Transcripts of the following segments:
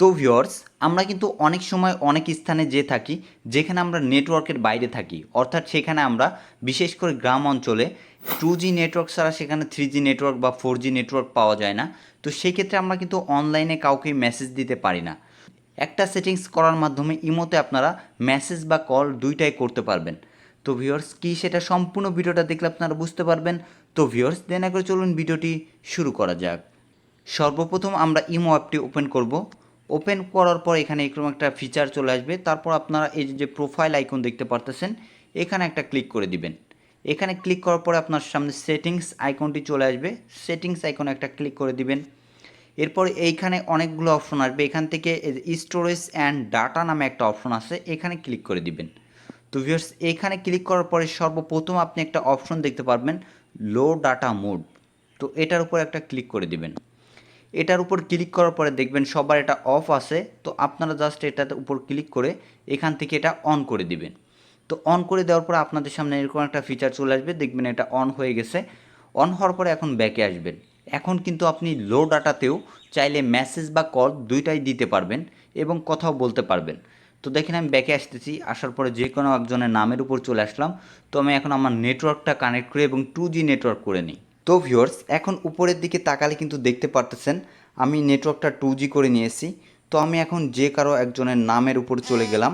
তো ভিওর্স আমরা কিন্তু অনেক সময় অনেক স্থানে যে থাকি, যেখানে আমরা নেটওয়ার্কের বাইরে থাকি। অর্থাৎ সেখানে আমরা বিশেষ করে গ্রাম অঞ্চলে টু জি নেটওয়ার্ক ছাড়া সেখানে থ্রি জি নেটওয়ার্ক বা ফোর জি নেটওয়ার্ক পাওয়া যায় না। তো সেই ক্ষেত্রে আমরা কিন্তু অনলাইনে কাউকে মেসেজ দিতে পারি না। একটা সেটিংস করার মাধ্যমে ইমোতে আপনারা মেসেজ বা কল দুইটাই করতে পারবেন। তো ভিউয়ার্স কি সেটা সম্পূর্ণ ভিডিওটা দেখলে আপনারা বুঝতে পারবেন। তো ভিউয়ার্স দেনা করে চলুন ভিডিওটি শুরু করা যাক। সর্বপ্রথম আমরা ইমো অ্যাপটি ওপেন করব। ওপেন করার পর এখানে এরকম একটা ফিচার চলে আসবে। তারপর আপনারা এই যে প্রোফাইল আইকন দেখতে পারতেছেন, এখানে একটা ক্লিক করে দিবেন। এখানে ক্লিক করার পরে আপনার সামনে সেটিংস আইকনটি চলে আসবে। সেটিংস আইকনে একটা ক্লিক করে দিবেন। এরপর এইখানে অনেকগুলো অপশন আসবে। এখান থেকে স্টোরেজ অ্যান্ড ডাটা নামে একটা অপশন আছে, এখানে ক্লিক করে দিবেন। তো ভিউয়ার্স এখানে ক্লিক করার পরে সর্বপ্রথম আপনি একটা অপশন দেখতে পারবেন লো ডাটা মোড তো এটার উপর একটা ক্লিক করে দিবেন। এটার উপর ক্লিক করার পরে দেখবেন সবার এটা অফ আছে। তো আপনারা জাস্ট এটার উপর ক্লিক করে এখান থেকে এটা অন করে দিবেন। তো অন করে দেওয়ার পর আপনাদের সামনে এরকম একটা ফিচার চলে আসবে। দেখবেন এটা অন হয়ে গেছে। অন হওয়ার পরে এখন ব্যাকে আসবেন। এখন কিন্তু আপনি লো ডাটাতেও চাইলে মেসেজ বা কল দুইটাই দিতে পারবেন এবং কথাও বলতে পারবেন। তো দেখেন আমি ব্যাকে আসতেছি। আসার পরে যে কোনো একজনের নামের উপর চলে আসলাম। তো আমি এখন আমার নেটওয়ার্কটা কানেক্ট করে এবং টু জি নেটওয়ার্ক করে নিই। তো ভিউয়ার্স, এখন উপরের দিকে তাকালে কিন্তু দেখতে পারতেছেন, আমি নেটওয়ার্কটা টু করে নিয়েছি। তো আমি এখন যে কারও একজনের নামের উপর চলে গেলাম।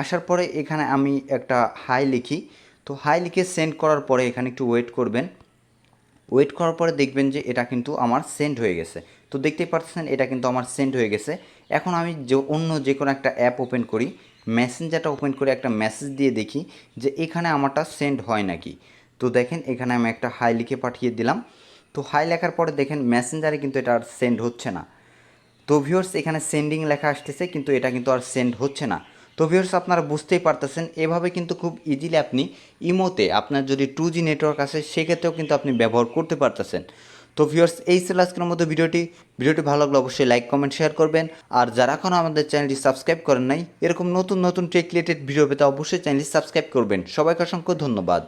আসার পরে এখানে আমি একটা হাই লিখি। তো হাই লিখে সেন্ড করার পরে এখানে একটু ওয়েট করবেন। ওয়েট করার পরে দেখবেন যে এটা কিন্তু আমার সেন্ড হয়ে গেছে। তো দেখতেই পাচ্ছেন এটা কিন্তু আমার সেন্ড হয়ে গেছে। এখন আমি যে অন্য যে কোনো একটা অ্যাপ ওপেন করি মেসেঞ্জারটা ওপেন করে একটা মেসেজ দিয়ে দেখি যে এখানে আমারটা সেন্ড হয় নাকি। তো দেখেন এখানে আমি একটা হাই লিখে পাঠিয়ে দিলাম। তো হাই লেখার পরে দেখেন মেসেঞ্জারে কিন্তু এটা আর সেন্ড হচ্ছে না। তো ভিউয়ার্স এখানে সেন্ডিং লেখা আসতেছে, কিন্তু এটা কিন্তু আর সেন্ড হচ্ছে না। তো ভিউয়ার্স আপনারা বুঝতেই পারতেছেন, এভাবে কিন্তু খুব ইজিলি আপনি ইমোতে আপনার যদি টু জি নেটওয়ার্ক আছে, সেক্ষেত্রেও কিন্তু আপনি ব্যবহার করতে পারতেছেন। তো ভিউয়ার্স এই ছিল আজকের মতো ভিডিওটি। ভিডিওটি ভালো লাগলে অবশ্যই লাইক কমেন্ট শেয়ার করবেন। আর যারা এখনও আমাদের চ্যানেলটি সাবস্ক্রাইব করেন নাই, এরকম নতুন নতুন টেক রিলেটেড ভিডিও পেতে অবশ্যই চ্যানেলটি সাবস্ক্রাইব করবেন। সবাইকে অসংখ্য ধন্যবাদ।